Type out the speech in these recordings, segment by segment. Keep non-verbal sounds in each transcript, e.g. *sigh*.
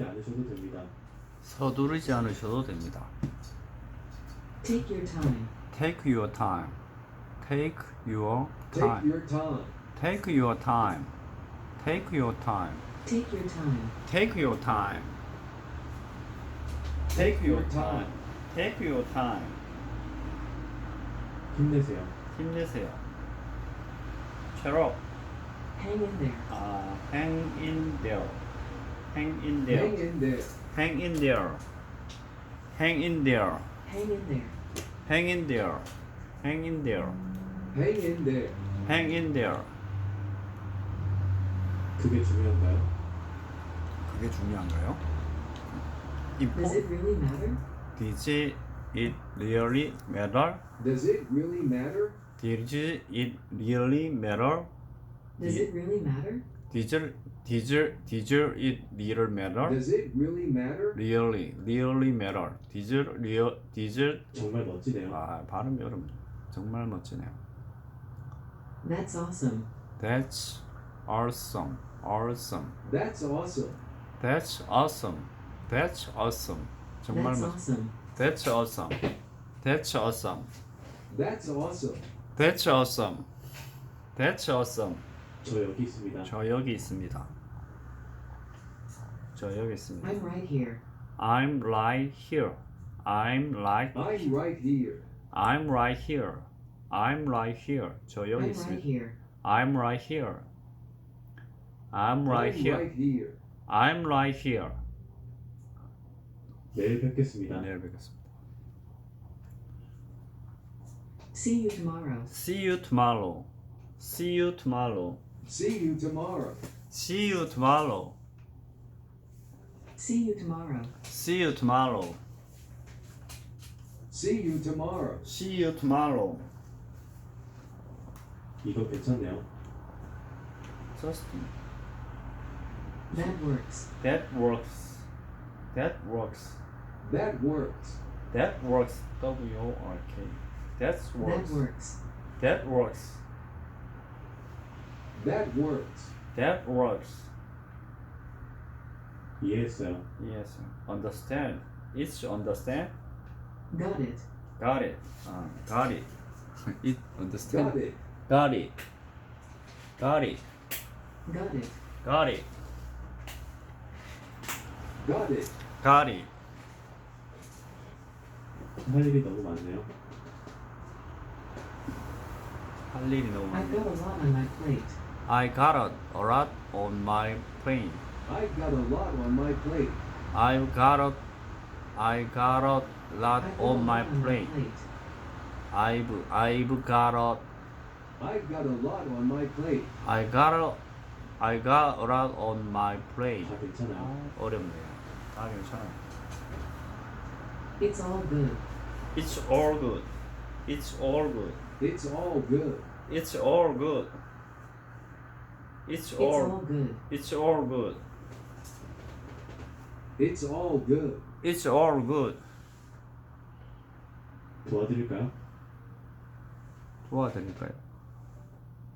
서두르지 않으셔도 됩니다. 서두르지 않으셔도 됩니다. Take your time. Take your time. Take your Take time. your time. Take your time. Take your time. Take your time. Take your time. Take your time. Take your time. 힘내세요. 힘내세요. 체력. Hang in there. 아, hang in there. Hang in Hang there. in there. Hang in there. Hang in there. Hang in there. Hang in there. Hang in there. Hang in there. Hang in there. 그게 중요한가요? 그게 중요한가요? Does it really matter? Does it really matter? Does it really matter? Does it really matter? Does Yeah. it really matter? Does it, does it, really matter? Does it really matter? Really, really matter. Does it, real, does it? 정말 멋지네요. 아, 발음이 어렵네. 정말 멋지네요. That's awesome. That's awesome. Awesome. That's awesome. That's awesome. That's awesome. 정말 That's 멋. awesome. That's awesome. That's awesome. That's awesome. That's awesome. That's awesome. 저 여기 있습니다. 저 여기 있습니다. 저 여기 있습니다. I'm right here. I'm right here. I'm right. I'm right here. I'm right here. I'm right here. 저 여기 I'm right 있습니다. here. I'm right here. I'm right I'm here. right here. I'm right here. 내일 뵙겠습니다. 내일 뵙겠습니다. See you tomorrow. See you tomorrow. See you tomorrow. See you tomorrow. See you tomorrow. See you tomorrow. See you tomorrow. See you tomorrow. See you tomorrow. 이거 괜찮네요. Justin. That works. That works. That works. That works. That works. W O R K. That That works. works. That works. That works. That works. 이해했어요. Yes. Understand. It's understand. Got it. Got it. Uh, got it. *laughs* it understand. Got it. Got it. Got it. Got it. Got it. Got it. Got it. 할 일이 너무 많네요. 할 일이 너무 I've 많네. got a lot on my plate. I got a, a lot on my plane. I've got a lot on my plate. I've got a, I got a lot I've got a on my lot on plate. my plate. I've I've got a I've got a lot on my plate. I got a I got a lot on my plate. 다 괜찮아요. 어렵네요. 아 괜찮아요. It's all good. It's all good. It's all good. It's all good. It's all good. It's It's all all good. it's all good. It's all good. It's all good. 도와드릴까요? 도와드릴까요?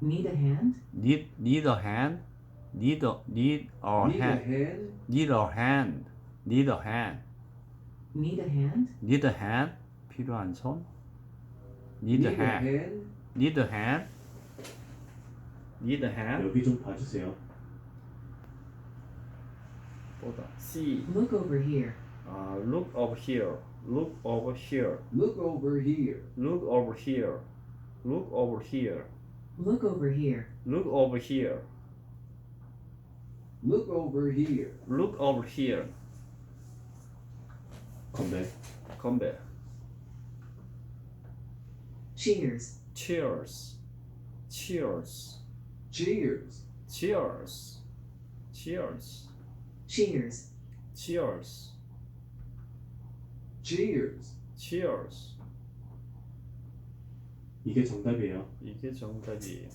Need a hand? Need need a hand? Need a need a Need a hand? hand? Need a hand? Need a hand? Need a hand? Need a hand? 필요한 손? Need a Need a hand? hand? Need a hand? Need a hand? 여기 좀 봐주세요. 보다. See. Look over here. Uh, look over here. Look over here. Look over here. Look over here. Look over here. Look over here. Look over here. Look over here. Look over here. 건배. Come back. Cheers. Cheers. Cheers. Cheers. Cheers. Cheers. Cheers. Cheers. Cheers. Cheers. 이게 정답이에요. 이게 정답이에요.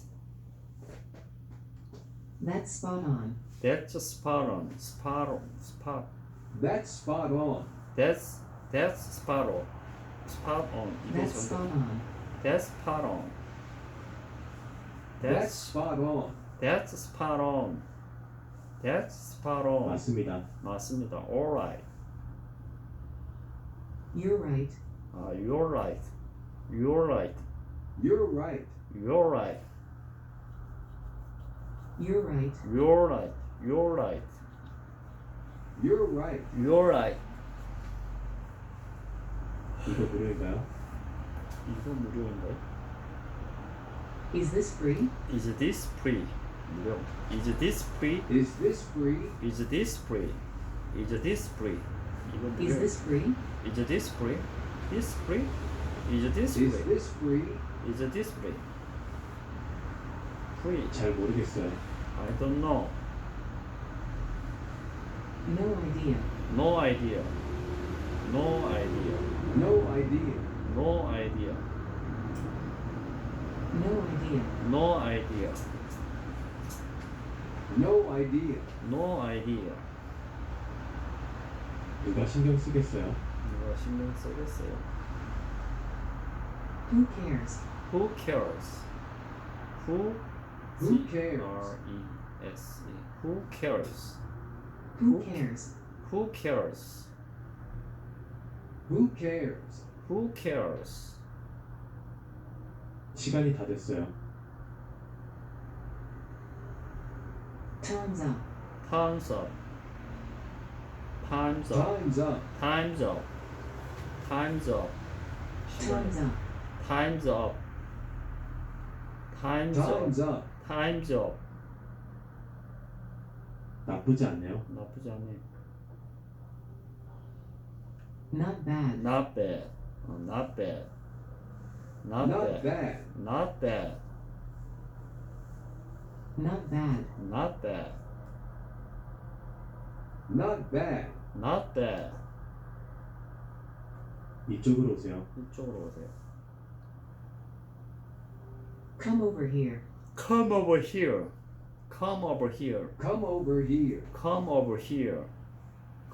That's spot on. That's spot on. Spot on. Spot. That's spot on. That's that's spot on. Spot on. 이게 That's spot 정답. on. That's spot on. That's That's spot on. that's spot on. That's spot on. 맞습니다. 맞습니다. Alright. You're right. 아, you're right. You're right. You're right. You're right. You're right. You're right. You're right. You're right. You're right. 이거 무료인가요? 이거 무료인데? Is this free? Is this free? 무료. Is this free? Is this free? Is this free? Is this free? 이거 무료. Is this free? Is this free? This free? Is this Is free? this free? Is this free? Free. 잘 모르겠어요. I don't know. No idea. No idea. No idea. No idea. No idea. No idea. No idea. No idea. No idea. 누가 신경 쓰겠어요? 누가 신경 쓰겠어요? Who cares? Who cares? Who? Who cares? R E S E. Who cares? Who Who? cares? Who cares? Who cares? Who cares? 시간이 다 됐어요. Time's up. Time's up. Time's up. Time's up. Time's up. Time's up. Time's up. Time's up. Time's up. Time's up. Time's up. 나쁘지 않네요. 나쁘지 않네. Not bad. Not bad. 어, not bad. Not, Not bad. bad. Not bad. Not bad. Not bad. Not bad. Not bad. 이쪽으로 오세요. 이쪽으로 오세요. Come over here. Come over here. Come over here. Come over here. Come over here.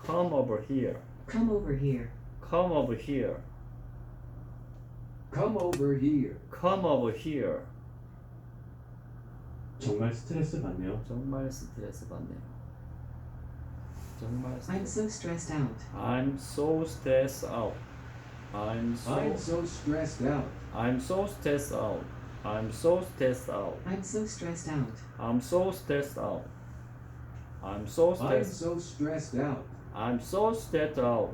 Come over here. Come over here. Come over here. Come over here. Come over here. 정말 스트레스 받네요. 정말 스트레스 받네요. 정말 I'm 스트레스. so stressed out. I'm so stressed out. I'm so I'm so stressed out. I'm so stressed out. I'm so stressed out. I'm so stressed out. I'm so stressed out. I'm so I'm stressed. so stressed out. I'm so stressed out.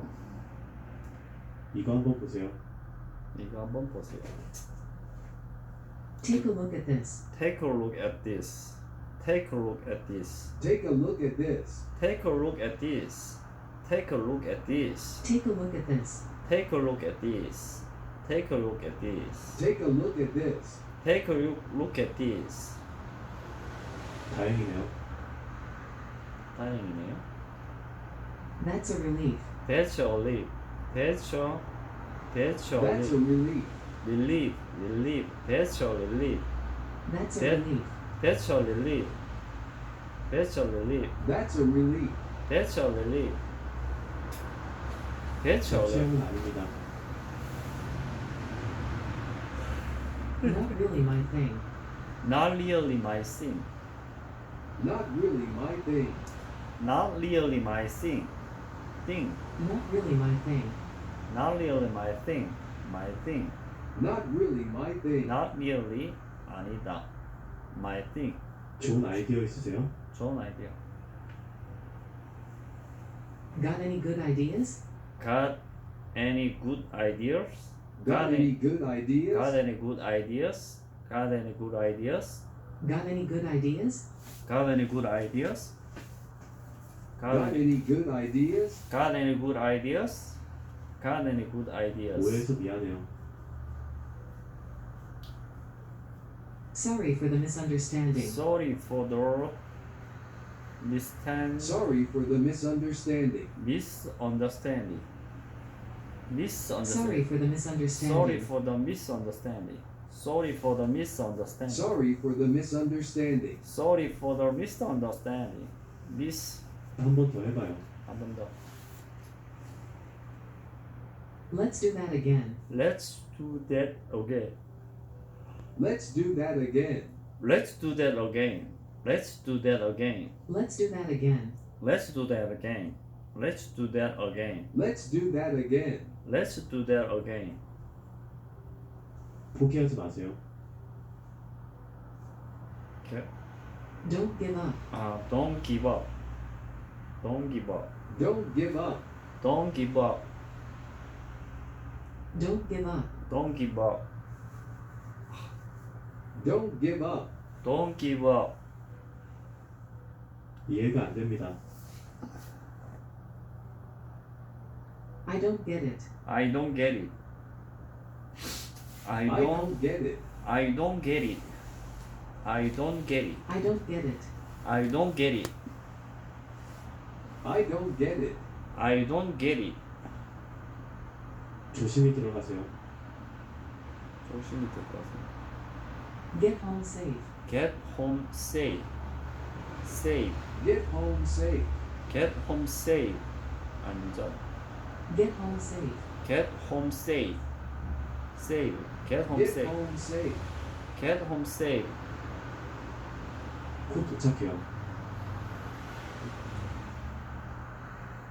이거 한번 보세요. 이거 한번 보세요. Take a look at this. Take a look at this. Take a look at this. Take a look at this. Take a look at this. Take a look at this. Take a look at this. Take a look at this. Take a look at this. Take a look at this. Take a look, look at this. 다행이네요. 다행이네요. That's a relief. That's a relief. That's a that shall That's a relief. relief. Relief, relief. That shall relief. That's a relief. That's shall relief. That's a relief. That's a relief. That's shall relief. That shall relief. Not really my thing. Not really my thing. Not really my thing. Not really my thing. Thing. Not really my thing. Not really my thing. My thing. Not really my thing. Not really 아니다. My thing. 좋은 아이디어 있으세요? 좋은 아이디어. Got any good ideas? Got any good ideas? Got any good ideas? Got any good ideas? Got any good ideas? Got any good ideas? Got any good ideas? Got, Got any good ideas? got any good ideas? Got any good ideas? 오해해서 미안해요. Sorry for the misunderstanding. Sorry for the mistand Sorry for the misunderstanding. misunderstanding. Misunderstanding. Sorry for the Sorry misunderstanding. for the misunderstanding. Sorry for the misunderstanding. Sorry for the misunderstanding. Sorry for the misunderstanding. Miss 한 번 더 해봐요. 한 번 더. Let's do that again. Let's do that again. Let's do that again. Let's do that again. Let's do that again. Let's do that again. Let's do that again. Let's do that again. Let's do that again. Let's do that again. 포기하지 마세요. Don't give up. 아, don't give up. Don't give up. Don't give up. Don't give up. Don't give up. Don't give up. Don't give up. Don't give up. 이해가 안 됩니다. I don't get it. I don't get it. I I don't don't get it. I don't get it. I don't get it. I don't get it. I don't get it. I don't get it. I don't get it. 조심히 들어가세요. 조심히 들어가세요. Get home safe. Get home safe. Safe. Get home safe. Get home safe. 안전. Get home safe. Get home safe. Save. Get home Get safe. home safe. Get home safe. 곧 도착해요.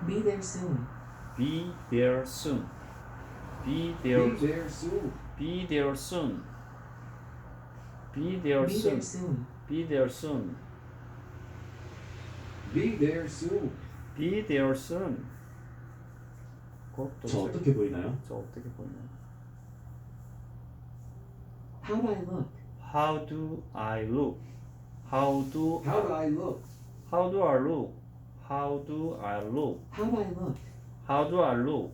Be there soon. Be there soon. Be there. Be there soon. Be there soon. Be there Be soon. there soon. Be there soon. Be there soon. Be there soon. 곧 저 도착. 어떻게 보이나요? 저 어떻게 보이나요? How do I look? How do I look? How do How do I look? How do I look? How do I look? How do I look? How do I look?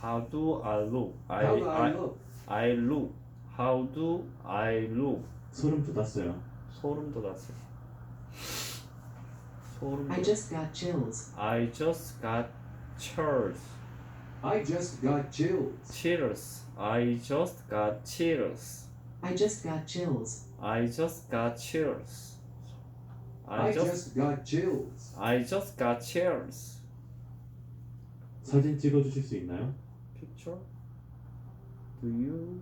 How do I look? I How do I I look? I look. How do I look? 소름 돋았어요. 소름 돋았어요. 소름 I 돋. just got chills. I just got chills. I just got chills. Chills. I just got chills. I just got chills. I just got chills. I I just just got chills. I just got chills. 사진 찍어주실 수 있나요? Picture? Do you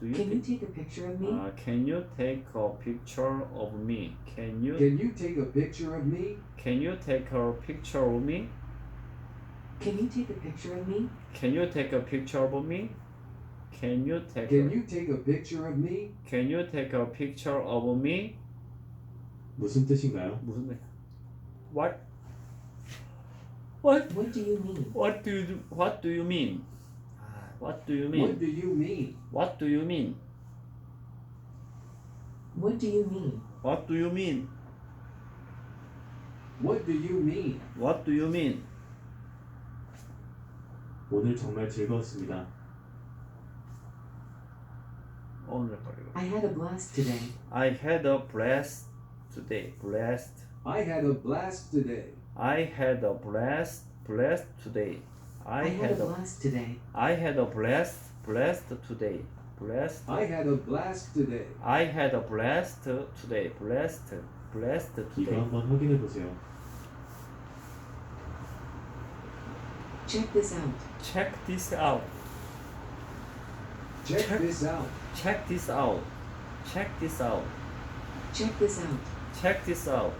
do you Can you take- take a picture of me? uh, can you take a picture of me? Can you Can you take a picture of me? can you take a picture of me? Can you take a picture of me? Can you take a picture of me? Can you take Can a, you take a picture of me? Can you take a picture of me? 무슨 뜻인가요? 무슨 말? What? What? What do you mean? What do you What do you mean? What do you mean? What do you mean? What do you mean? What do you mean? What do you mean? What do you mean? What do you mean? 오늘 정말 즐거웠습니다. 오늘 거리가. I had a blast today. I had a blast today. Blast. I had a blast today. I had a blast. Blast today. I, I had a a blast today. I had a blast. Blast today. Blast. I had a blast today. I had a blast today. Blast. Blast 이거 today. 한번 확인해 보세요. Check this out. Check this out. Check Check- this out. Check this out. Check this out. Check this out. Check this out.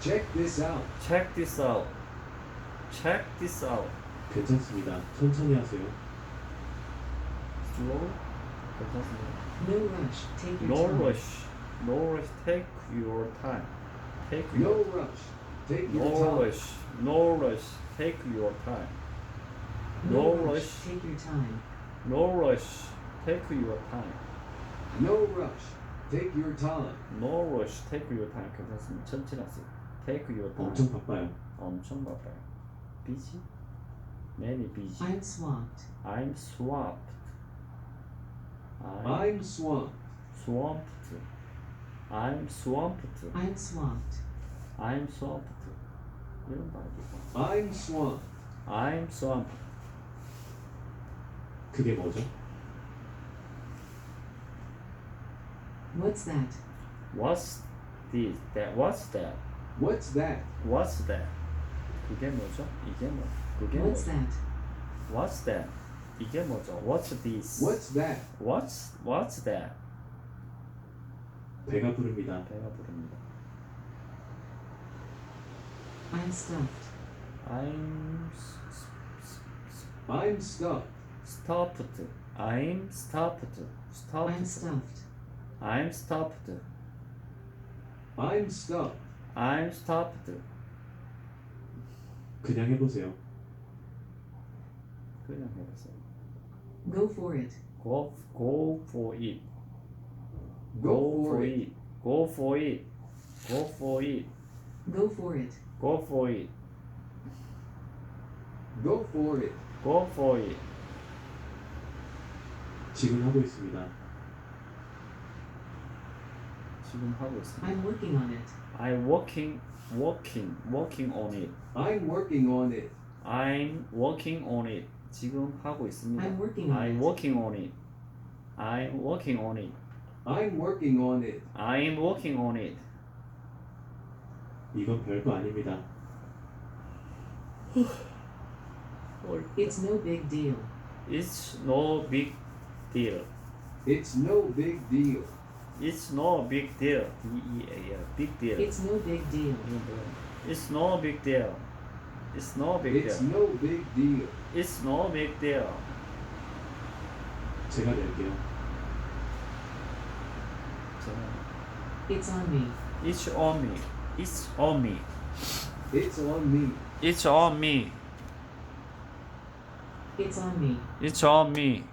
Check this out. Check this out. Check this out. 괜찮습니다. 천천히 하세요. Slow. 괜찮습니다. No rush. Take your No time. rush. No rush. Take your time. Take your No rush. Take your No time. rush. No rush. Take your time. No rush. Take your time. No rush. Take your time. No rush. Take your time. No rush. Take your time. 괜찮습니다. 천천히 하세요. Take your time. 엄청 바빠요. 엄청 바빠요. Busy? Many busy. I'm swamped. I'm swamped. I'm I'm swamped. swamped. I'm swamped. I'm swamped. I'm swamped. 이런 거 아니고. I'm swamped. I'm swamped. 그게 뭐죠? What's that? What's this? That? What's that? What's that? What's that? 그게 뭐죠? 이게 뭐? 그게 What's 뭐죠? that? What's that? 이게 뭐죠? What's this? What's that? What's What's that? 배가 부릅니다. 배가 부릅니다. I'm stuffed. I'm s- s- s- I'm stuffed. stuffed. I'm stuffed. Stuffed. I'm stuffed. I'm stuffed. I'm stuffed. I'm stuffed. 그냥 해보세요. 그냥 해보세요. Go for it. Go go for it. Go for it. Go for it. Go for it. Go for it. Go for it. Go for it. Go for it. 지금 하고 있습니다. 지금 하고 있습니다. I'm working on it. I'm working, working, working on it. I'm working on it. I'm working on it. 지금 하고 있습니다. I'm working on I'm it. working on it. I'm working on it. I'm working on it. I'm working on it. 이건 별거 아닙니다. It's no big deal. It's no big deal. It's no big deal. It's no big deal. D-E-A-L. Big deal. It's no big deal. It's no big deal. It's no big deal. It's no big deal. It's no big deal. 제가 that. It's on me. It's on me. It's on me. It's on me. It's on me. It's on me. It's on me.